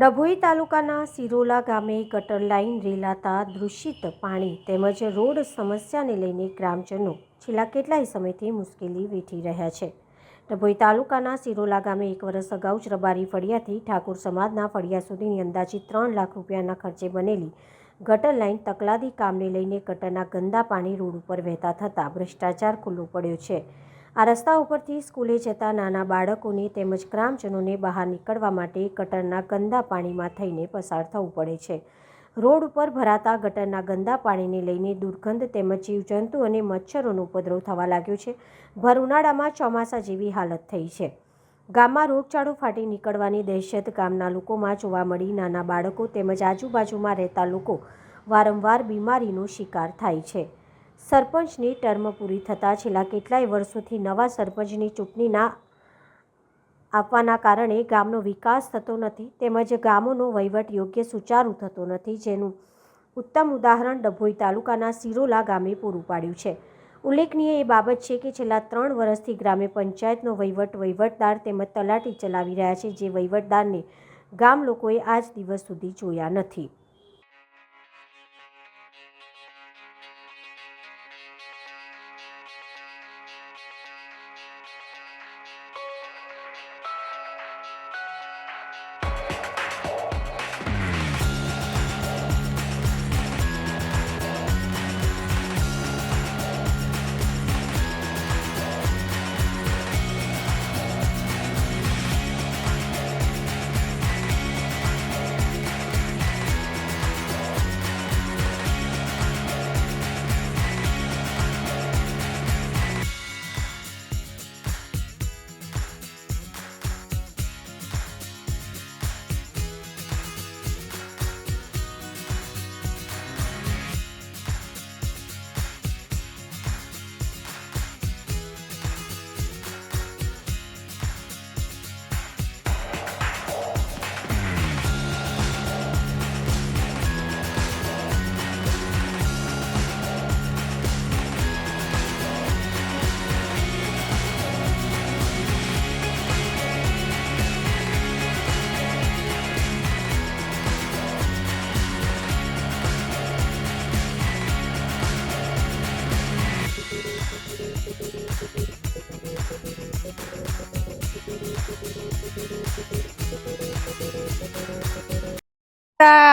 ડભોઈ તાલુકાના સિરોલા ગામે ગટર લાઇન રેલાતા દૂષિત પાણી તેમજ રોડ સમસ્યાને લઈને ગ્રામજનો છેલ્લા કેટલાય સમયથી મુશ્કેલી વેઠી રહ્યા છે. ડભોઈ તાલુકાના સિરોલા ગામે એક વર્ષ અગાઉ જ રબારી ફળિયાથી ઠાકોર સમાજના ફળિયા સુધીની અંદાજિત ત્રણ લાખ રૂપિયાના ખર્ચે બનેલી ગટર લાઇન તકલાદી કામને લઈને ગટરના ગંદા પાણી રોડ ઉપર વહેતા થતાં ભ્રષ્ટાચાર ખુલ્લો પડ્યો છે. આ રસ્તા ઉપરથી સ્કૂલે જતા નાના બાળકોને તેમજ ગ્રામજનોને બહાર નીકળવા માટે ગટરના ગંદા પાણીમાં થઈને પસાર થવું પડે છે. રોડ ઉપર ભરાતા ગટરના ગંદા પાણીને લઈને દુર્ગંધ તેમજ જીવજંતુ અને મચ્છરોનો ઉપદ્રવ થવા લાગ્યો છે. ભર ઉનાળામાં ચોમાસા જેવી હાલત થઈ છે. ગામમાં રોગચાળો ફાટી નીકળવાની દહેશત ગામના લોકોમાં જોવા મળી. નાના બાળકો તેમજ આજુબાજુમાં રહેતા લોકો વારંવાર બીમારીનો શિકાર થાય છે. સરપંચની ટર્મ પૂરી થતાં છેલ્લા કેટલાય વર્ષોથી નવા સરપંચની ચૂંટણીના આપવાના કારણે ગામનો વિકાસ થતો નથી તેમજ ગામોનો વહીવટ યોગ્ય સુચારુ થતો નથી, જેનું ઉત્તમ ઉદાહરણ ડભોઈ તાલુકાના સિરોલા ગામે પૂરું પાડ્યું છે. ઉલ્લેખનીય એ બાબત છે કે છેલ્લા ત્રણ વર્ષથી ગ્રામે પંચાયતનો વહીવટ વહીવટદાર તેમજ તલાટી ચલાવી રહ્યા છે, જે વહીવટદારને ગામ લોકોએ આજ દિવસ સુધી જોયા નથી.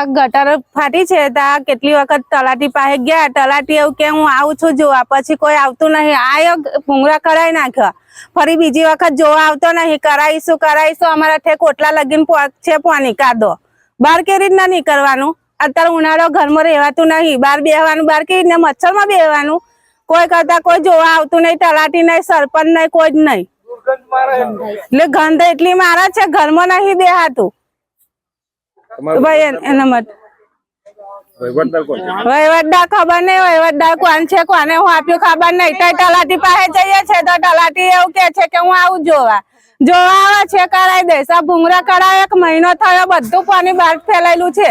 ગટર ફાટી છે ત્યાં કેટલી વખત તલાટી પાસે ગયા? તલાટી એવું કે હું આવું છું જોવા. પછી કોઈ આવતું નહીં. આયો ભૂંગળા કરાવી નાખ્યા. ફરી બીજી વખત જોવા આવતો નહીં. કરાવીશું કરાવીશું. અમારા ઠેક ઓટલા લગીન પો- છે પાણી કાદો. બહાર કેવી રીતના નીકળવાનું? અત્યારે ઉનાળો ઘરમાં રહેવાતું નહીં. બહાર બેહવાનું બહાર કેવી રીતના મચ્છરમાં બેહવાનું? કોઈ કરતા કોઈ જોવા આવતું નહીં. તલાટી નહીં સરપંચ નહીં કોઈ જ નહીં. એટલે ગંધ એટલી મારા છે ઘરમાં નહીં બેહાતું. ભાઈ એના માટે. વહીવટદાર કોણ છે? વહીવટદાર ખબર નહીં વહીવટદાર કોણ છે કોને હું આપ્યું ખબર નહીં. તો તલાટી પાસે જઈએ છે તો તલાટી એવું કે છે કે હું આવું જોવા. જોવા આવે છે કરાવી દઈશ. આ ભૂંગળા કરાવે એક મહિનો થયો બધું પાણી બહાર ફેલાયેલું છે.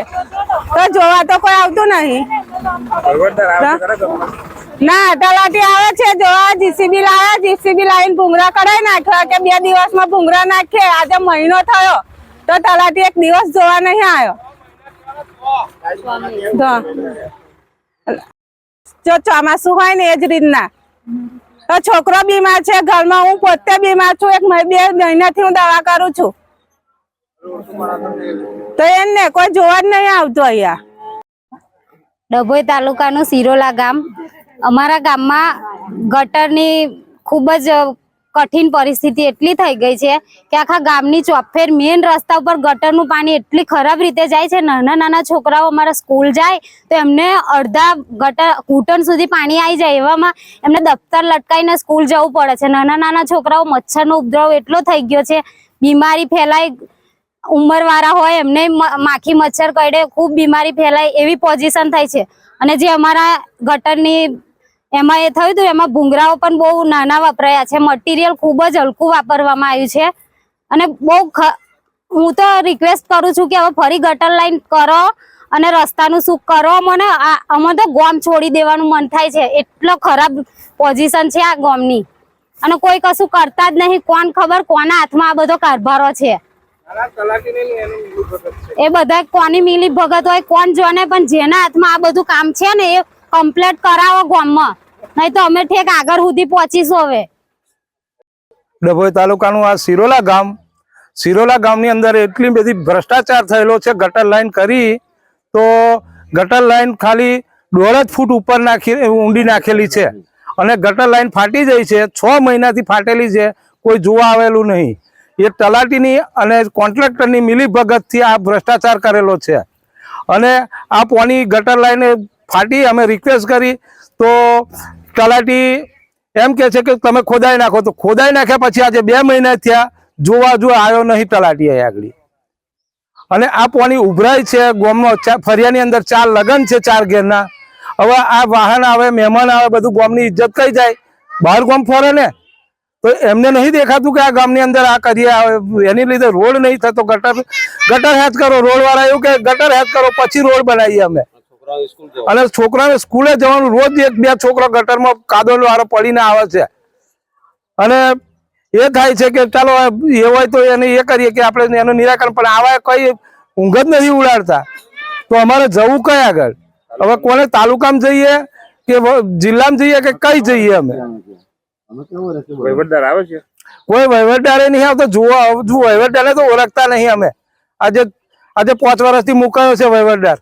તો જોવા તો કોઈ આવતું નહીં? ના તલાટી આવે છે જોવા. જીસીબી લાવે જીસીબી લાવીને ભૂંગરા કઢાઈ નાખ્યો કે બે દિવસમાં ભૂંગળા નાખીએ આજે મહિનો થયો. તો તલાટી એક દિવસ જોવા નહીં આવ્યો જો ચોમાસું હોય ને એ જ રીતના. તો છોકરો બીમાર છે, ઘરમાં હું પોતે બીમાર છું, એક બે મહિનાથી હું દવા કરું છું. તો એને કોઈ જોવા જ નહીં આવતો અહીંયા. ડભોઈ તાલુકાનું સિરોલા ગામ. અમારા ગામમાં ગટરની ખૂબ જ કઠિન પરિસ્થિતિ એટલી થઈ ગઈ છે કે આખા ગામની ચોફેર મેઇન રસ્તા ઉપર ગટરનું પાણી એટલી ખરાબ રીતે જાય છે, નાના નાના છોકરાઓ અમારા સ્કૂલ જાય, તો એમને અડધા ગટર ઘૂંટણ સુધી પાણી આવી જાય એવામાં એમને દફતર લટકાઈને સ્કૂલ જવું પડે છે. નાના નાના છોકરાઓ મચ્છરનો ઉપદ્રવ એટલો થઈ ગયો છે, બીમારી ફેલાય, ઉંમરવાળા હોય એમને માખી મચ્છર કરડે, ખૂબ બીમારી ફેલાય એવી પોઝિશન થાય છે. અને જે અમારા ગટરની એમાં એ થયું હતું એમાં ભૂંગરાઓ પણ બહુ નાના વપરાયા છે. મટીરિયલ ખૂબ જ હલકું વાપરવામાં આવ્યું છે. અને બહુ હું તો રિક્વેસ્ટ કરું છું કે હવે ફરી ગટર લાઈન કરો અને રસ્તાનું શું કરો. મને આ- અમે તો ગોમ છોડી દેવાનું મન થાય છે. એટલો ખરાબ પોઝિશન છે આ ગોમની. અને કોઈ કશું કરતા જ નહીં. કોણ ખબર કોના હાથમાં આ બધો કારભારો છે. એ બધા કોની મિલી ભગત હોય કોણ જોને પણ જેના હાથમાં આ બધું કામ છે ને એ કમ્પ્લેટ કરાવો ગામમાં. નહીં તો અમે ઠેક આગળ સુધી પહોંચીશું હવે. ડભોઈ તાલુકાનું આ સિરોલા ગામ સિરોલા ગામની અંદર એટલી બધી ભ્રષ્ટાચાર થયેલો છે, ગટર લાઈન કરી તો ગટર લાઈન ખાલી દોઢ જ ફૂટ ઉપર નાખી, ઊંડી નાખેલી છે. અને ગટર લાઈન ફાટી જાય છે, છ મહિનાથી ફાટેલી છે, કોઈ જોવા આવેલું નહીં. એ તલાટીની અને કોન્ટ્રાક્ટરની મિલીભગતથી આ ભ્રષ્ટાચાર કરેલો છે. અને આ પોની ગટર લાઈન ફાટી અમે રિક્વેસ્ટ કરી તો તલાટી એમ કે છે કે તમે ખોદાઈ નાખો. તો ખોદાઈ નાખ્યા પછી આજે બે મહિના થયા જોવા જો આવ્યો નહીં તલાટી અહીં આગળ. અને આ પાણી ઉભરાય છે ગોમનો ફરિયાની અંદર ચાર લગન છે ચાર ઘેરના. હવે આ વાહન આવે, મહેમાન આવે, બધું ગોમની ઇજ્જત કઈ જાય? બહાર ગોમ ફરે ને? તો એમને નહીં દેખાતું કે આ ગામની અંદર આ કરીએ આવે એની લીધે રોડ નહીં થતો. ગટર ગટર હેચ કરો રોડ વાળા એવું કે ગટર હેચ કરો, પછી રોડ બનાવીએ અમે. અને છોકરાને સ્કૂલે જવાનું રોજ એક બે છોકરા ગટરમાં કાદવ વાળો પડીને આવે છે. અને એ થાય છે કે ચાલો એ હોય તો એને એ કરીએ કે આપણે એનું નિરાકરણ પણ આવા કઈ ઊંઘ જ નથી ઉડાડતા. તો અમારે જવું કઈ આગળ? હવે કોને તાલુકામાં જઈએ કે જિલ્લામાં જઈએ કે કઈ જઈએ અમે? વહીવટદાર આવે છે? કોઈ વહીવટદારે નહીં આવતો જુઓ જુઓ વહીવટદારને તો ઓળખતા નહીં અમે. આજે આજે પાંચ વર્ષથી મુકાયો છે વહીવટદાર.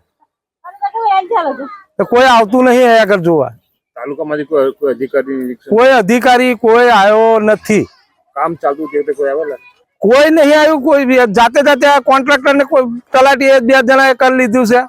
કોઈ આવતું નહીં અહીંયા આગળ જોવા. તાલુકામાંથી કોઈ કોઈ અધિકારી કોઈ અધિકારી કોઈ આવ્યો નથી. કામ ચાલતું તે કોઈ આવેલા કોઈ નહીં આવ્યું કોઈ જાતે જાતે આ કોન્ટ્રાક્ટર ને કોઈ તલાટી બે જણાએ કરી લીધું છે.